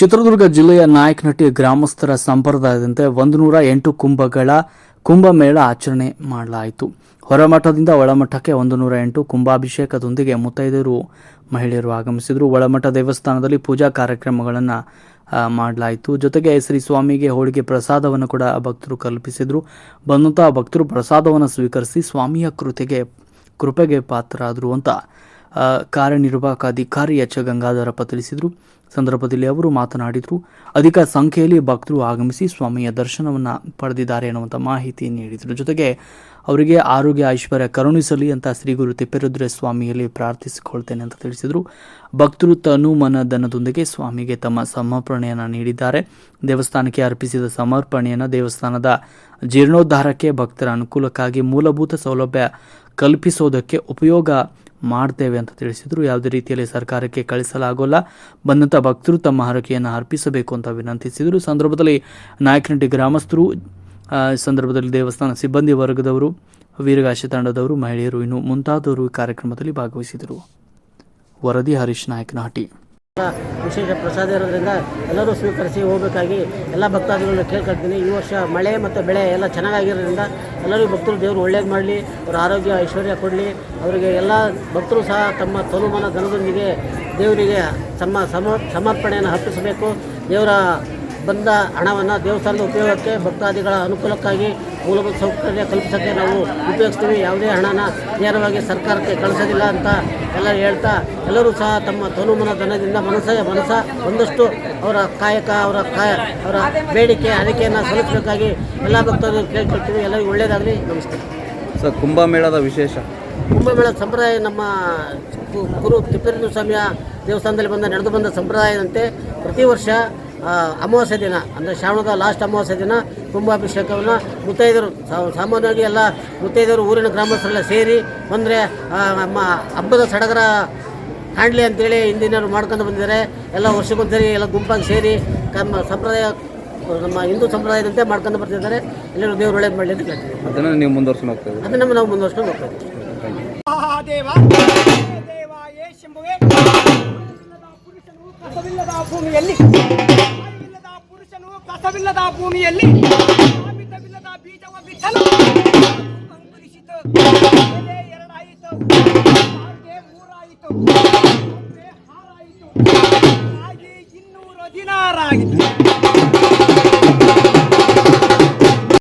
ಚಿತ್ರದುರ್ಗ ಜಿಲ್ಲೆಯ ನಾಯಕನಟ್ಟಿ ಗ್ರಾಮಸ್ಥರ ಸಂಪ್ರದಾಯದಂತೆ ಒಂದು ನೂರ ಎಂಟು ಕುಂಭಗಳ ಕುಂಭಮೇಳ ಆಚರಣೆ ಮಾಡಲಾಯಿತು. ಹೊರಮಠದಿಂದ ಒಳಮಠಕ್ಕೆ ಒಂದು ನೂರ ಎಂಟು ಕುಂಭಾಭಿಷೇಕದೊಂದಿಗೆ ಮುತ್ತೈದೆಯರು, ಮಹಿಳೆಯರು ಆಗಮಿಸಿದರು. ಒಳಮಠ ದೇವಸ್ಥಾನದಲ್ಲಿ ಪೂಜಾ ಕಾರ್ಯಕ್ರಮಗಳನ್ನು ಮಾಡಲಾಯಿತು. ಜೊತೆಗೆ ಶ್ರೀ ಸ್ವಾಮಿಗೆ ಹೋಳಿಗೆ ಪ್ರಸಾದವನ್ನು ಕೂಡ ಭಕ್ತರು ಕಲ್ಪಿಸಿದರು. ಬಂದಂತಹ ಭಕ್ತರು ಪ್ರಸಾದವನ್ನು ಸ್ವೀಕರಿಸಿ ಸ್ವಾಮಿಯ ಕೃತಿಗೆ, ಕೃಪೆಗೆ ಪಾತ್ರರಾದರು ಅಂತ ಕಾರ್ಯನಿರ್ವಾಹಕ ಅಧಿಕಾರಿ ಎಚ್ ಗಂಗಾಧರಪ್ಪ ತಿಳಿಸಿದರು. ಸಂದರ್ಭದಲ್ಲಿ ಅವರು ಮಾತನಾಡಿದರು. ಅಧಿಕ ಸಂಖ್ಯೆಯಲ್ಲಿ ಭಕ್ತರು ಆಗಮಿಸಿ ಸ್ವಾಮಿಯ ದರ್ಶನವನ್ನು ಪಡೆದಿದ್ದಾರೆ ಎನ್ನುವಂಥ ಮಾಹಿತಿ ನೀಡಿದರು. ಜೊತೆಗೆ ಅವರಿಗೆ ಆರೋಗ್ಯ, ಐಶ್ವರ್ಯ ಕರುಣಿಸಲಿ ಅಂತ ಶ್ರೀ ಗುರು ತಿಪ್ಪೇರುದ್ರ ಸ್ವಾಮಿಯಲ್ಲಿ ಪ್ರಾರ್ಥಿಸಿಕೊಳ್ತೇನೆ ಅಂತ ತಿಳಿಸಿದರು. ಭಕ್ತರು ತನು ಮನ ಧನದೊಂದಿಗೆ ಸ್ವಾಮಿಗೆ ತಮ್ಮ ಸಮರ್ಪಣೆಯನ್ನು ನೀಡಿದ್ದಾರೆ. ದೇವಸ್ಥಾನಕ್ಕೆ ಅರ್ಪಿಸಿದ ಸಮರ್ಪಣೆಯನ್ನು ದೇವಸ್ಥಾನದ ಜೀರ್ಣೋದ್ಧಾರಕ್ಕೆ ಭಕ್ತರ ಅನುಕೂಲಕ್ಕಾಗಿ ಮೂಲಭೂತ ಸೌಲಭ್ಯ ಕಲ್ಪಿಸೋದಕ್ಕೆ ಉಪಯೋಗ ಮಾಡ್ತೇವೆ ಅಂತ ತಿಳಿಸಿದರು. ಯಾವುದೇ ರೀತಿಯಲ್ಲಿ ಸರ್ಕಾರಕ್ಕೆ ಕಳಿಸಲಾಗೋಲ್ಲ. ಬಂದಂಥ ಭಕ್ತರು ತಮ್ಮ ಹರಕೆಯನ್ನು ಅರ್ಪಿಸಬೇಕು ಅಂತ ವಿನಂತಿಸಿದರು. ಸಂದರ್ಭದಲ್ಲಿ ನಾಯಕನಟ್ಟಿ ಗ್ರಾಮಸ್ಥರು ಸಂದರ್ಭದಲ್ಲಿ ದೇವಸ್ಥಾನ ಸಿಬ್ಬಂದಿ ವರ್ಗದವರು ವೀರಗಾಶಿ ತಂಡದವರು, ಮಹಿಳೆಯರು, ಇನ್ನು ಮುಂತಾದವರು ಕಾರ್ಯಕ್ರಮದಲ್ಲಿ ಭಾಗವಹಿಸಿದರು. ವರದಿ ಹರೀಶ್ ನಾಯಕನಹಟ್ಟಿ. ವಿಶೇಷ ಪ್ರಸಾದ ಇರೋದ್ರಿಂದ ಎಲ್ಲರೂ ಸ್ವೀಕರಿಸಿ ಹೋಗಬೇಕಾಗಿ ಎಲ್ಲ ಭಕ್ತಾದಿಗಳನ್ನ ಕೇಳ್ಕೊಳ್ತೀನಿ. ಈ ವರ್ಷ ಮಳೆ ಮತ್ತು ಬೆಳೆ ಎಲ್ಲ ಚೆನ್ನಾಗಿರೋದ್ರಿಂದ ಎಲ್ಲರಿಗೂ ಭಕ್ತರು ದೇವರು ಒಳ್ಳೇದು ಮಾಡಲಿ, ಅವರ ಆರೋಗ್ಯ ಐಶ್ವರ್ಯ ಕೊಡಲಿ, ಅವರಿಗೆ ಎಲ್ಲ ಭಕ್ತರು ಸಹ ತಮ್ಮ ತನುಮನ ಧನದೊಂದಿಗೆ ದೇವರಿಗೆ ತಮ್ಮ ಸಮ ಸಮರ್ಪಣೆಯನ್ನು ಅರ್ಪಿಸಬೇಕು. ದೇವರ ಬಂದ ಹಣವನ್ನು ದೇವಸ್ಥಾನದ ಉಪಯೋಗಕ್ಕೆ ಭಕ್ತಾದಿಗಳ ಅನುಕೂಲಕ್ಕಾಗಿ ಮೂಲಭೂತ ಸೌಕರ್ಯ ಕಲ್ಪಿಸೋಕ್ಕೆ ನಾವು ಉಪಯೋಗಿಸ್ತೀವಿ. ಯಾವುದೇ ಹಣನ ನೇರವಾಗಿ ಸರ್ಕಾರಕ್ಕೆ ಕಳಿಸೋದಿಲ್ಲ ಅಂತ ಎಲ್ಲ ಹೇಳ್ತಾ ಎಲ್ಲರೂ ಸಹ ತಮ್ಮ ತನುಮನ ಧನದಿಂದ ಮನಸ್ಸೇ ಮನಸ್ಸ ಒಂದಷ್ಟು ಅವರ ಕಾಯಕ ಅವರ ಕಾಯ ಅವರ ಬೇಡಿಕೆ ಅಡಿಕೆಯನ್ನು ಸಲ್ಲಿಸಬೇಕಾಗಿ ಎಲ್ಲ ಭಕ್ತರು ಕೇಳ್ಕೊಳ್ತೀವಿ. ಎಲ್ಲರಿಗೂ ಒಳ್ಳೆಯದಾಗಲಿ ನಮಸ್ಕಾರ. ಸರ್ ಕುಂಭಮೇಳದ ವಿಶೇಷ? ಕುಂಭಮೇಳ ಸಂಪ್ರದಾಯ ನಮ್ಮ ಕುರು ಗುರು ತಿಪ್ಪೇಂದ್ರ ಸ್ವಾಮಿಯ ದೇವಸ್ಥಾನದಲ್ಲಿ ಬಂದ ನಡೆದು ಬಂದ ಸಂಪ್ರದಾಯದಂತೆ ಪ್ರತಿ ವರ್ಷ ಅಮಾವಾಸ್ಯೆ ದಿನ ಅಂದರೆ ಶ್ರಾವಣದ ಲಾಸ್ಟ್ ಅಮಾವಾಸ್ಯೆ ದಿನ ಕುಂಭಾಭಿಷೇಕವನ್ನು ಮುತ್ತೈದರು ಸಾಮಾನ್ಯವಾಗಿ ಎಲ್ಲ ಮುತ್ತೈದರು ಊರಿನ ಗ್ರಾಮಸ್ಥರೆಲ್ಲ ಸೇರಿ ಬಂದರೆ ನಮ್ಮ ಹಬ್ಬದ ಸಡಗರ ಕಾಣಲಿ ಅಂತೇಳಿ ಹಿಂದಿನವರು ಮಾಡ್ಕೊಂಡು ಬಂದಿದ್ದಾರೆ. ಎಲ್ಲ ವರ್ಷಕ್ಕೊಂದ್ಸರಿ ಎಲ್ಲ ಗುಂಪಾಗಿ ಸೇರಿ ನಮ್ಮ ಸಂಪ್ರದಾಯ ನಮ್ಮ ಹಿಂದೂ ಸಂಪ್ರದಾಯದಂತೆ ಮಾಡ್ಕೊಂಡು ಬರ್ತಿದ್ದಾರೆ. ಎಲ್ಲರೂ ದೇವರು ಒಳ್ಳೆ ಮಾಡಲಿ ಅಂತ ಕೇಳ್ತೀವಿ. ಅದನ್ನು ನೀವು ಮುಂದುವರ್ಸ್ಕೊಂಡು ಹೋಗ್ತಾ ಇದ್ದೀವಿ ಅದನ್ನು ನಾವು ಮುಂದುವರ್ಸ್ಕೊಂಡು ಹೋಗ್ತಾ ಇದ್ದೀವಿ. ಭೂಮಿಯಲ್ಲಿ ಕಸವಿಲ್ಲದ ಭೂಮಿಯಲ್ಲಿ ಎರಡಾಯಿತು. ಮೂರಾಯಿತು. ಕೊಂಬೆ ಹಾರಾಯಿತು. ಹಾಗೆ ಇನ್ನೂರು ದಿನಾರಾಗಿತ್ತು